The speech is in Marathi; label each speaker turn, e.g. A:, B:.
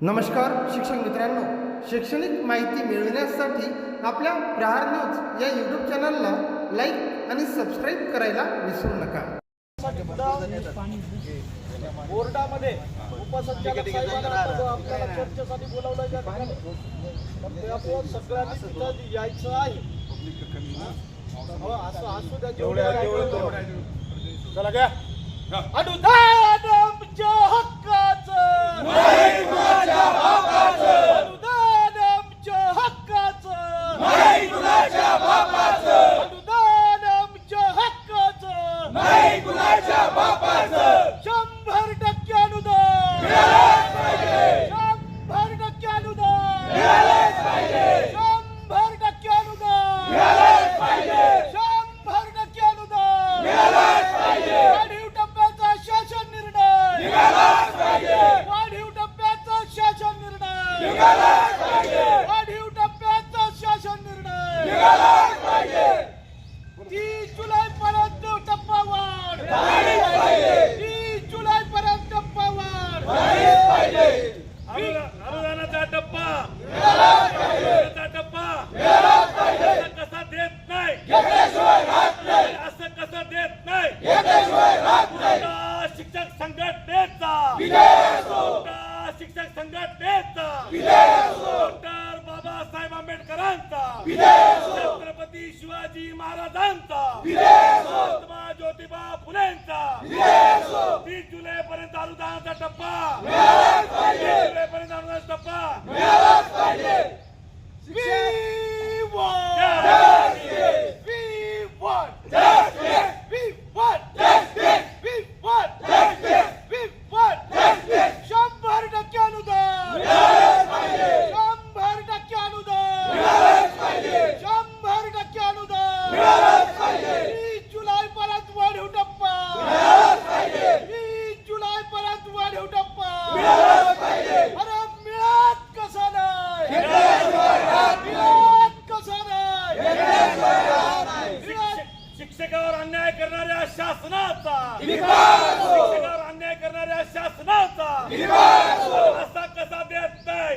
A: नमस्कार शिक्षक मित्रांनो. शैक्षणिक माहिती मिळविण्यासाठी आपल्या प्रहार न्यूज या यूट्यूब चॅनलला लाईक आणि सबस्क्राईब करायला विसरू नका.
B: बोर्डामध्ये उपसंचालक साहेबांना आपल्याला चर्चेसाठी बोलावलं त्या ठिकाणी तर त्यामुळं सगळ्यांनी तिथं यायचं आहे हो, असं असू द्या जेवढे चला घ्या.
C: papazão! फुलेंचा तीस जुलै पर्यंत अनुदानाचा टप्पा! तीस जुलै पर्यंत अनुदानाचा टप्पा
B: We want We want We want शंभर टक्के अनुदान शंभर टक्के अनुदान शंभर टक्के अनुदान वीस जुलै पर्यंत वाढीव टप्पा वीस जुलै पर्यंत वाढीव टप्पा अरे मिळत कसा नाही मिळत कसा नाही मिळत
C: शिक्षकावर अन्याय करणाऱ्या शासनाचा शिक्षकावर अन्याय करणाऱ्या शासनाचा! असा कसा देत नाही?